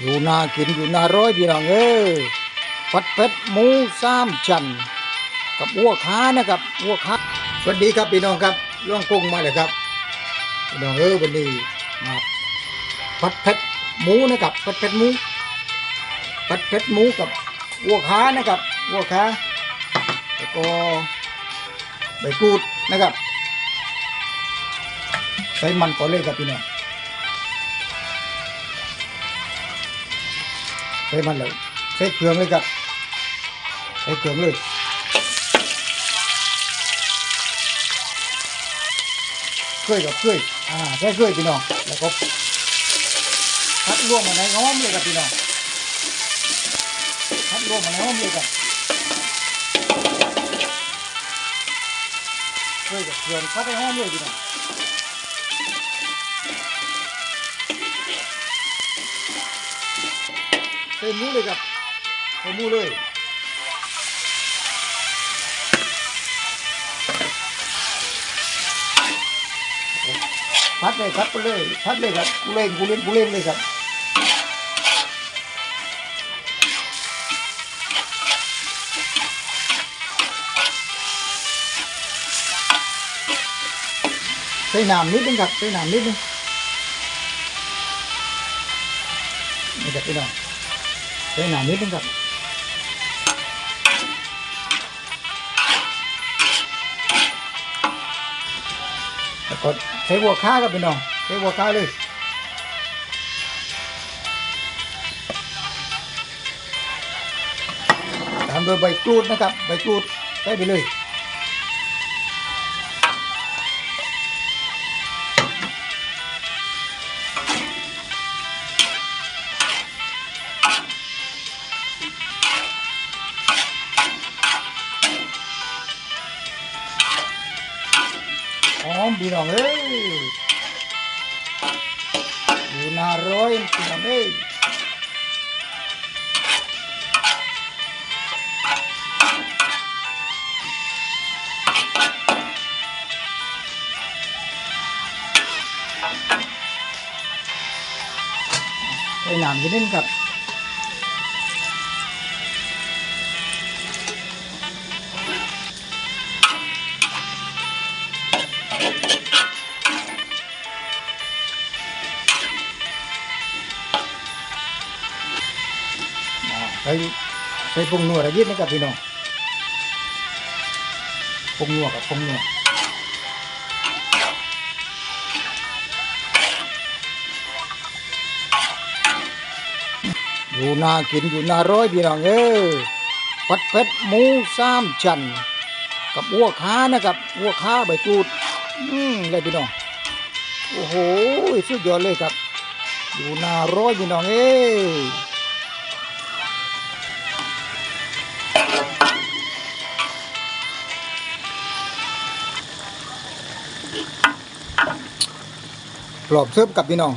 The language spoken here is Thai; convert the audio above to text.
อยู่นากินอยู่นาร้อยพี่น้องเอ้ยผัดเผ็ดหมูสามชั้นกับอ้วค้านะครับอ้วกค้าสวัสดีครับพี่น้องครับล่วงกุ้งมาเลยครับพี่น้องเอ้ยวันนี้มาผัดเผ็ดหมูนะครับผัดเผ็ดหมูผัดเผ็ดหมูกับอ้วกค้านะครับอ้วกค้าแล้วก็ใบกูดนะครับใส่มันก่อนเลยครับพี่น้อง ใส่มันเลยใส่เครื่องเลยครับใส่เครื่องเลยเคยกับเคยอ่าใส่เคยพี่น้องแล้วก็พัดรวมมาในห้อมเลยครับพี่น้องพัดรวมมาในห้อมเลยครับเคยกับเครื่องพัดในห้อมเลยพี่น้อง ส่หมูเลยครับใส่หมูเลยพัดเลยครับไปเลยพัดเลยครับกูเล่นกูเล่นกูเล่นเลยครับใส่น้ำนิดนึงครับใส่น้ำนิดนึงนี่ครับพี่น้อง ใส่น้ำนิดนึงครับแล้วก็ใส่หัวข้าครับพี่น้องใส่หัวข้าเลยตามด้วยใบกรูดนะครับ ใบกรูดได้ไปเลย อมพี่น้องเอ้ยอยู่นาร้อยพี่น้องเอ้ยใส่น้ำนิดนึงครับ ใส่ใส่ผงนัวระยิบนะครับพี่น้องผงนัวกับผงนัวอยู่นากินอยู่นาร้อยพี่น้องเอ้ยผัดเผ็ดหมูสามชั้นกับอ้วค้านะครับอ้วค้าใบกรูด อืมเลยพี่น้องโอ้โหสุดยอดเลยครับ อยู่นาร้อยพี่น้องเอ้กรอบเสิร์ฟกับพี่น้อง